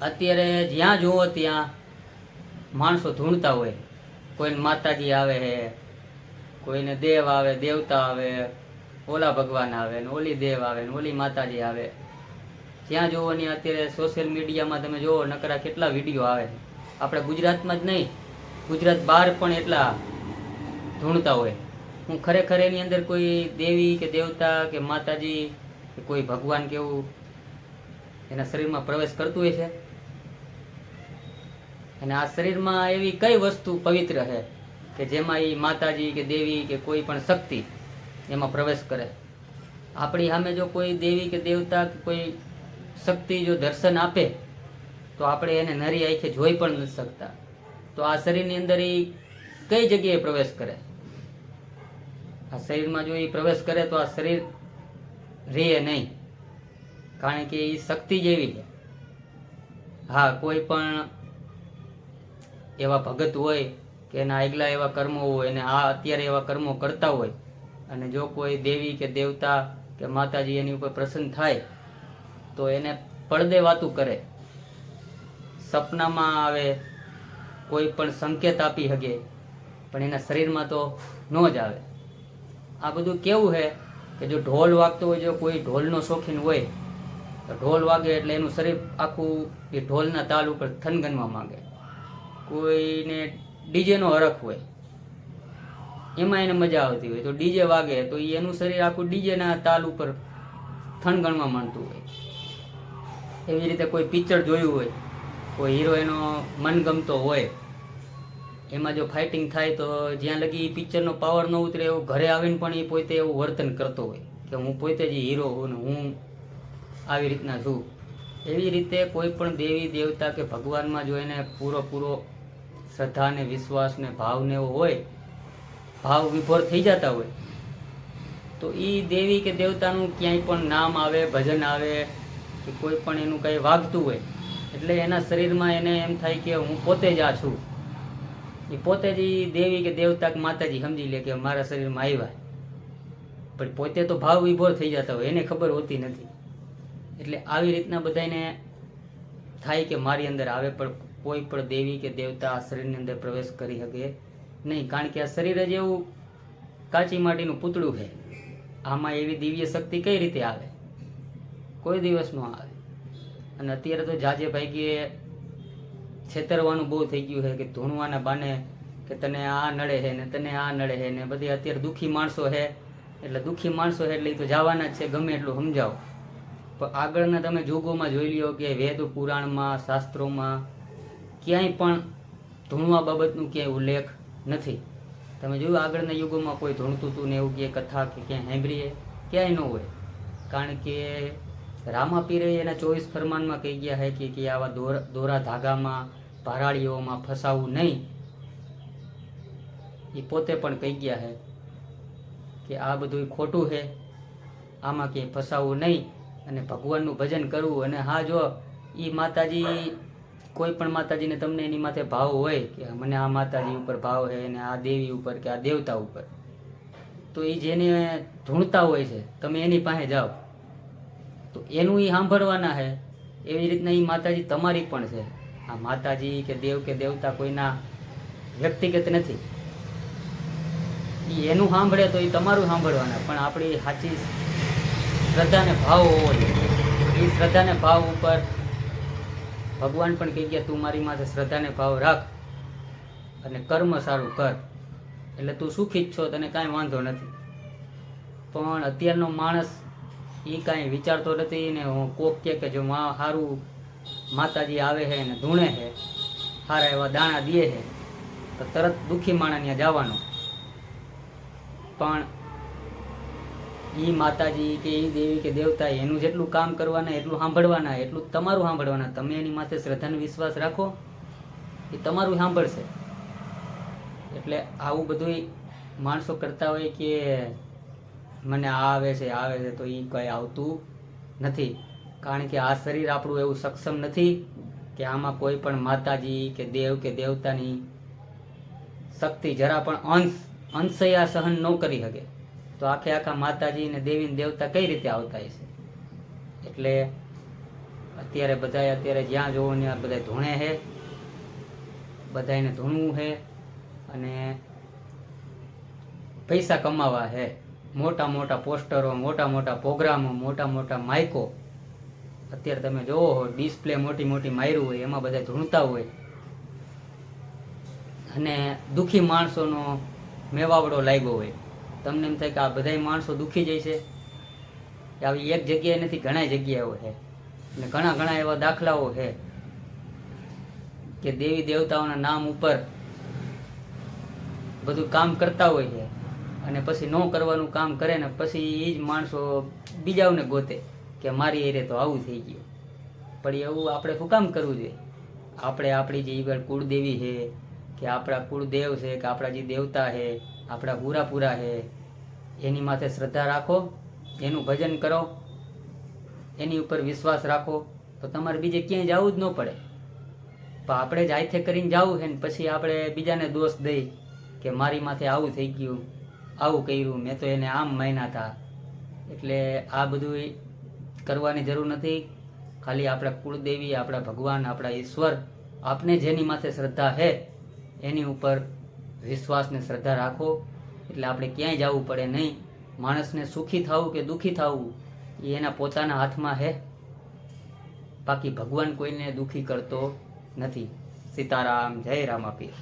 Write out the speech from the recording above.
અત્યારે જ્યાં જુઓ ત્યાં માણસો ધૂણતા હોય. કોઈને માતાજી આવે છે કોઈને દેવ આવે, દેવતા આવે, ઓલા ભગવાન આવે ને ઓલી દેવ આવે ને ઓલી માતાજી આવે. જ્યાં જોવો ને અત્યારે સોશિયલ મીડિયામાં તમે જુઓ નકરા કેટલા વીડિયો આવે આપણે ગુજરાતમાં જ નહીં, ગુજરાત બહાર પણ એટલા ધૂણતા હોય. હું ખરેખર એની અંદર કોઈ દેવી કે દેવતા કે માતાજી કે કોઈ ભગવાન કેવું એના શરીરમાં પ્રવેશ કરતું હોય છે? અને આ શરીરમાં એવી કઈ વસ્તુ પવિત્ર છે કે જેમાં એ માતાજી કે દેવી કે કોઈ પણ શક્તિ એમાં પ્રવેશ કરે? આપણી સામે જો કોઈ દેવી કે દેવતા કે કોઈ શક્તિ જો દર્શન આપે, તો આપણે એને નરી આંખે જોઈ પણ નથી શકતા. તો આ શરીરની અંદર એ કઈ જગ્યાએ પ્રવેશ કરે? આ શરીરમાં જો એ પ્રવેશ કરે તો આ શરીર રહે નહીં. કારણ કે એ શક્તિ જેવી છે. હા, કોઈ પણ એવા ભગત હોય કે એના આગલા એવા કર્મો હોય, અને આ અત્યારે એવા કર્મો કરતા હોય. અને જો કોઈ દેવી કે દેવતા કે માતાજી એની ઉપર પ્રસન્ન થાય, તો એને પડદે વાતું કરે. સપનામાં આવે કોઈ પણ સંકેત આપી શકે પણ એના શરીરમાં તો ન જ આવે. આ બધું કેવું છે કે જો ઢોલ વાગતો હોય, જો કોઈ ઢોલનો શોખીન હોય, તો ઢોલ વાગે એટલે એનું શરીર આખું એ ઢોલના તાલ ઉપર થનગનવા માંગે. કોઈને ડીજેનો હરખ હોય, એમાં એને મજા આવતી હોય. તો ડીજે વાગે તો એનું શરીર આખું ડીજેના તાલ ઉપર થણગણમાં માંડતું હોય. એવી રીતે કોઈ પિક્ચર જોયું હોય, કોઈ હીરો એનો મનગમતો હોય, એમાં જો ફાઇટિંગ થાય તો જ્યાં લગી પિક્ચરનો પાવર ન ઉતરે એવું ઘરે આવીને પણ એ પોતે એવું વર્તન કરતો હોય કે હું પોતે જ હીરો હું હું આવી રીતના છું. એવી રીતે કોઈ પણ દેવી દેવતા કે ભગવાનમાં જો એને પૂરો પૂરો શ્રદ્ધા ને વિશ્વાસ ને ભાવ ને એવો હોય, ભાવ વિભોર થઈ જતા હોય. તો એ દેવી કે દેવતાનું ક્યાંય પણ નામ આવે, ભજન આવે કે કોઈ પણ એનું કંઈ વાગતું હોય, એટલે એના શરીરમાં એને એમ થાય કે હું પોતે જ આ છું. એ પોતે જ એ દેવી કે દેવતા કે માતાજી સમજી લે કે મારા શરીરમાં આવ્યા. પણ પોતે તો ભાવ વિભોર થઈ જતા હોય, એને ખબર હોતી નથી. એટલે આવી રીતના બધાને થાય કે મારી અંદર આવે, પણ કોઈ પણ દેવી કે દેવતા આ શરીરની અંદર પ્રવેશ કરી શકે નહીં. કારણ કે આ શરીર જ એવું કાચી માટીનું પૂતળું છે. આમાં એવી દિવ્ય શક્તિ કઈ રીતે આવે? કોઈ દિવસ ન આવે. અને અત્યારે તો જાજે ભાઈ છેતરવાનું બહુ થઈ ગયું છે કે ધૂણવાના બાને કે તને આ નડે છે ને તને આ નડે છે ને બધી અત્યારે દુઃખી માણસો છે. એટલે દુઃખી માણસો છે એટલે એ તો જવાના જ છે, ગમે એટલું સમજાવો. પણ આગળના તમે જોગોમાં જોઈ લ્યો કે વેદ પુરાણમાં, શાસ્ત્રોમાં ક્યાંય પણ ધૂણવા બાબતનું ક્યાંય ઉલ્લેખ નથી. તમે જોયું આગળના યુગોમાં કોઈ ધૂણતું હતું ને એવું કે કથા કે ક્યાંય સાંભળીએ? ક્યાંય ન હોય. કારણ કે રામા પીરે એના ચોવીસ ફરમાનમાં કહી ગયા છે કે કે આવા દોરા દોરા ધાગામાં ભરાળીઓમાં ફસાવું નહીં. એ પોતે પણ કહી ગયા છે કે આ બધું ખોટું છે આમાં ક્યાંય ફસાવું નહીં અને ભગવાનનું ભજન કરવું અને હા જો એ માતાજી કોઈ પણ માતાજીને તમને એની માથે ભાવ હોય કે મને આ માતાજી ઉપર ભાવ છે ને આ દેવી ઉપર કે આ દેવતા ઉપર, તો એ જેને ધૂણતા હોય છે, તમે એની પાસે જાઓ. તો એનું એ સાંભળવાના છે. એવી રીતના એ માતાજી તમારી પણ છે. આ માતાજી કે દેવ કે દેવતા કોઈના વ્યક્તિગત નથી. એ એનું સાંભળે તો એ તમારું સાંભળવાના, પણ આપણી સાચી શ્રદ્ધાને ભાવ હોવો જોઈએ એ શ્રદ્ધાને ભાવ ઉપર ભગવાન પણ કહી ગયા તું મારી માથે શ્રદ્ધાને ભાવ રાખ અને કર્મ સારું કર. એટલે તું સુખી જ છો, તને કાંઈ વાંધો નથી. પણ અત્યારનો માણસ એ કાંઈ વિચારતો નથી ને હું કોક કે જો મા સારું માતાજી આવે છે ને ધૂણે છે સારા એવા દાણા દે છે તો તરત દુઃખી માણસ ત્યાં જવાનો. પણ એ માતાજી કે એ દેવી કે દેવતા એનું જેટલું કામ કરવાના, એટલું સાંભળવાના, એટલું તમારું સાંભળવાના. તમે એની માથે શ્રદ્ધાનો વિશ્વાસ રાખો, એ તમારું સાંભળશે. એટલે આવું બધું માણસો કરતા હોય કે મને આ આવે છે આવે છે, તો એ કંઈ આવતું નથી. કારણ કે આ શરીર આપણું એવું સક્ષમ નથી કે આમાં કોઈ પણ માતાજી કે દેવ કે દેવતાની શક્તિ જરા પણ અંશ, અંશયા સહન ન કરી શકે. તો આખે આખા માતાજી ને દેવી ને દેવતા કઈ રીતે આવતા હશે? એટલે અત્યારે બધાય અત્યારે જ્યાં જોવો ત્યાં બધા ધૂણે છે બધાને ધૂણવું છે અને પૈસા કમાવા છે મોટા મોટા પોસ્ટરો, મોટા મોટા પ્રોગ્રામો, મોટા મોટા માઇકો. અત્યારે તમે જોવો હો, ડિસ્પ્લે મોટી મોટી માર્યું હોય, એમાં બધા ધૂણતા હોય. અને દુઃખી માણસોનો મેવાવડો લાગ્યો હોય. તમને એમ થાય કે આ બધાય માણસો દુઃખી જાય છે. કે આવી એક જગ્યાએ નથી ઘણા જગ્યાઓ છે. અને ઘણા ઘણા એવા દાખલાઓ છે કે દેવી દેવતાઓના નામ ઉપર બધું કામ કરતા હોય છે. અને પછી ન કરવાનું કામ કરે ને પછી એ જ માણસો બીજાઓને ગોતે કે મારી એરે તો આવું થઈ ગયું. પણ એવું આપણે શું કામ કરવું જોઈએ? આપણે આપણી જે કુળદેવી છે, કે આપણા કુળદેવ છે, કે આપણા જે દેવતા છે આપણા પૂરાપુરા છે એની માથે શ્રદ્ધા રાખો, એનું ભજન કરો, એની ઉપર વિશ્વાસ રાખો, તો તમારે બીજે ક્યાંય જવું જ ન પડે. પણ આપણે જ હાથે કરીને જવું છે ને પછી આપણે બીજાને દોષ દઈ કે મારી માથે આવું થઈ ગયું, આવું કર્યું, મેં તો એને આમ માન્યા હતા એટલે આ બધું કરવાની જરૂર નથી. ખાલી આપણા કુળદેવી, આપણા ભગવાન, આપણા ઈશ્વર આપને જેની માથે શ્રદ્ધા છે એની ઉપર વિશ્વાસ ને શ્રદ્ધા રાખો. એટલે આપણે ક્યાંય જવું પડે નહીં. માણસને સુખી થવું કે દુઃખી થવું, એ એના પોતાના હાથમાં હે. બાકી ભગવાન કોઈને દુઃખી કરતો નથી. સીતારામ, જય રામાપીર.